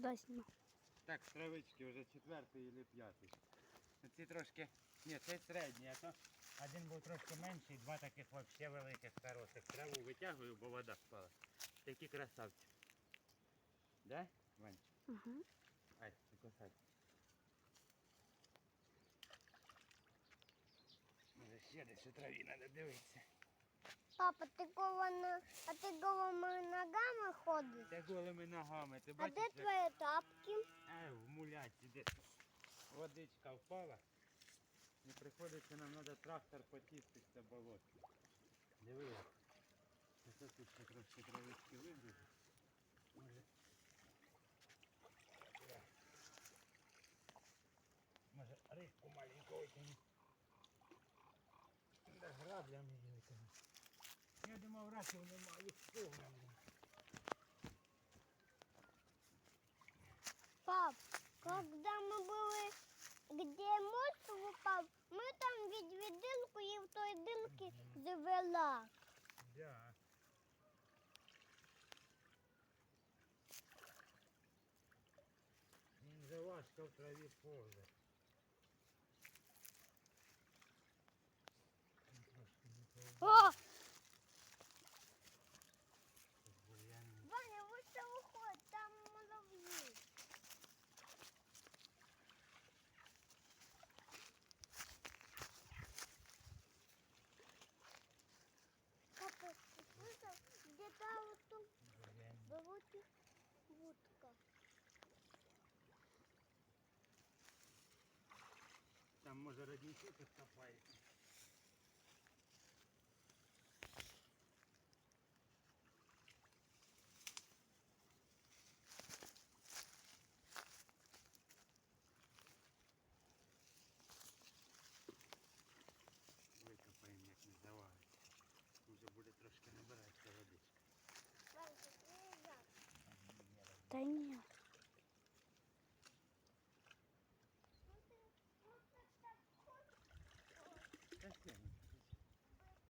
Дай знімай. Так, травички вже четвертий або п'ятий. Ці трошки. Ні, це середній, а то один був трошки менший, два таких взагалі великих хороших. Траву витягую, бо вода впала. Такі красавці. Да, Ванчик? Угу. Ай, кусай. Може ще десь у траві треба дивитися. Папа, ти голими, а ти голими ногами ходиш? Де голими ногами, ти А бачиш, де як твої тапки? Ай, в муляці, де водичка впала. Не приходиться, нам треба трактор почистити це болото. Диви як. Це тут ще трошки травички вигрузить. Може. Да. Може рибку маленьку витягнути. Да граблями. Я немає. Пап, когда мы были, где мост упал, ми там від віддилку і в той дилки завела. Да. Він же важко в траві повзе. може родничок откопається. Викопаємо, як не завалить. Вже буде трошки набиратися водичка. Ваня, ты приезжай. Та ні. Yeah.